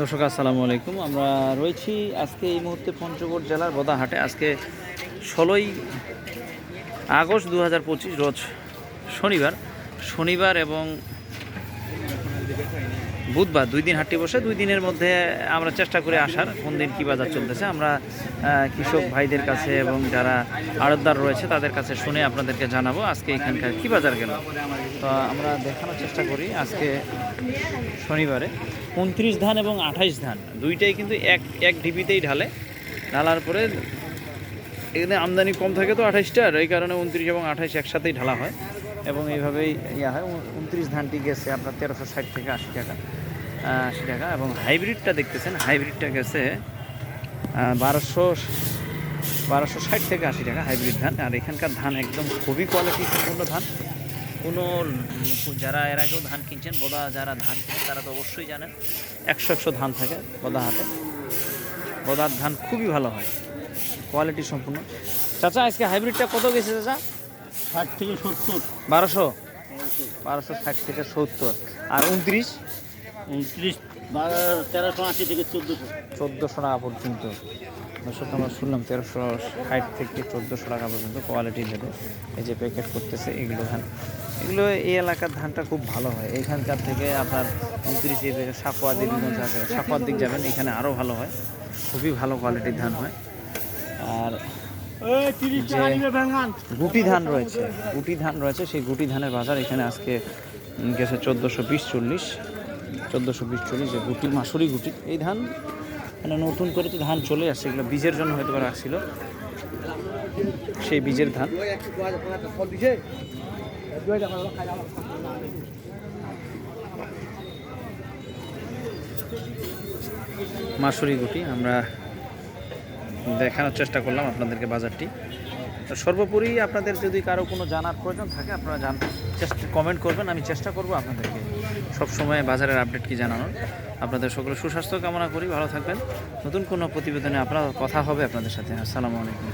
দর্শক, আসসালামু আলাইকুম। আমরা রয়েছি আজকে এই মুহূর্তে পঞ্চগড় জেলার বদাহাটে। আজকে ষোলোই আগস্ট দু হাজার পঁচিশ, রোজ শনিবার। শনিবার এবং বুধবার দুই দিন হাটটি বসে, দুই দিনের মধ্যে আমরা চেষ্টা করে আসার, কোন দিন কী বাজার চলতেছে আমরা কৃষক ভাইদের কাছে এবং যারা আড়তদার রয়েছে তাদের কাছে শুনে আপনাদেরকে জানাব আজকে এখানকার কী বাজার গেল। তো আমরা দেখানোর চেষ্টা করি আজকে শনিবারে। উনত্রিশ ধান এবং আঠাইশ ধান, দুইটাই কিন্তু এক এক ঢিপিতেই ঢালে। ঢালার পরে এখানে আমদানি কম থাকে তো আঠাইশটার এই কারণে উনত্রিশ এবং আঠাইশ একসাথেই ঢালা হয়। এবং এইভাবেই ইয়া হয়, উনত্রিশ ধানটি গেছে আপনার তেরোশো ষাট থেকে আশি টাকা। আশি টাকা এবং হাইব্রিডটা দেখতেছেন হাইব্রিডটা গেছে বারোশো বারোশো ষাট থেকে আশি টাকা হাইব্রিড ধান। আর এখানকার ধান একদম খুবই কোয়ালিটি সম্পূর্ণ ধান। কোনো যারা এর আগেও ধান কিনছেন বোদা যারা ধান কিনেন তারা তো অবশ্যই জানেন। একশো একশো ধান থাকে বোদা হাতে বোদার ধান খুবই ভালো হয়। কোয়ালিটি সম্পূর্ণ। চাচা আজকে হাইব্রিডটা কত গেছে চাচা? ষাট থেকে সত্তর। বারোশো? বারোশো ষাট থেকে সত্তর। আর উনত্রিশ? উনত্রিশ তেরোশো আশি থেকে চোদ্দোশো। চোদ্দোশো টাকা পর্যন্ত। দর্শক আমরা শুনলাম তেরোশো ষাট থেকে চোদ্দোশো টাকা পর্যন্ত কোয়ালিটি ভেবে এই যে প্যাকেট করতেছে এগুলো ধান। এগুলো এই এলাকার ধানটা খুব ভালো হয়। এইখানকার থেকে আপনার উনত্রিশে থেকে সাকুয়া জায়গায় সাকুয়ার দিক যাবেন এখানে আরও ভালো হয়। খুবই ভালো কোয়ালিটির ধান হয়। আর গুটি ধান রয়েছে গুটি ধান রয়েছে সেই গুটি ধানের বাজার এখানে আজকে গেছে চোদ্দোশো বিশ চল্লিশ। চোদ্দোশো বিশ চল্লিশ যে গুটি মাসুরি গুটি। এই ধান মানে নতুন করে তো ধান চলে আসছে, এগুলো বীজের জন্য হয়তো বা রাখছিল। সেই বীজের ধান। মাসুরি গুটি, আমরা দেখানোর চেষ্টা করলাম আপনাদেরকে বাজারটি। সর্বোপরি আপনাদের যদি কারও কোনো জানার প্রয়োজন থাকে, আপনারা জান চেষ্টা কমেন্ট করবেন, আমি চেষ্টা করব আপনাদেরকে সবসময় বাজারের আপডেট কি জানানোর। আপনাদের সকলে সুস্বাস্থ্য কামনা করি, ভালো থাকবেন। নতুন কোনো প্রতিবেদনে আপনার কথা হবে আপনাদের সাথে। আসসালামু আলাইকুম।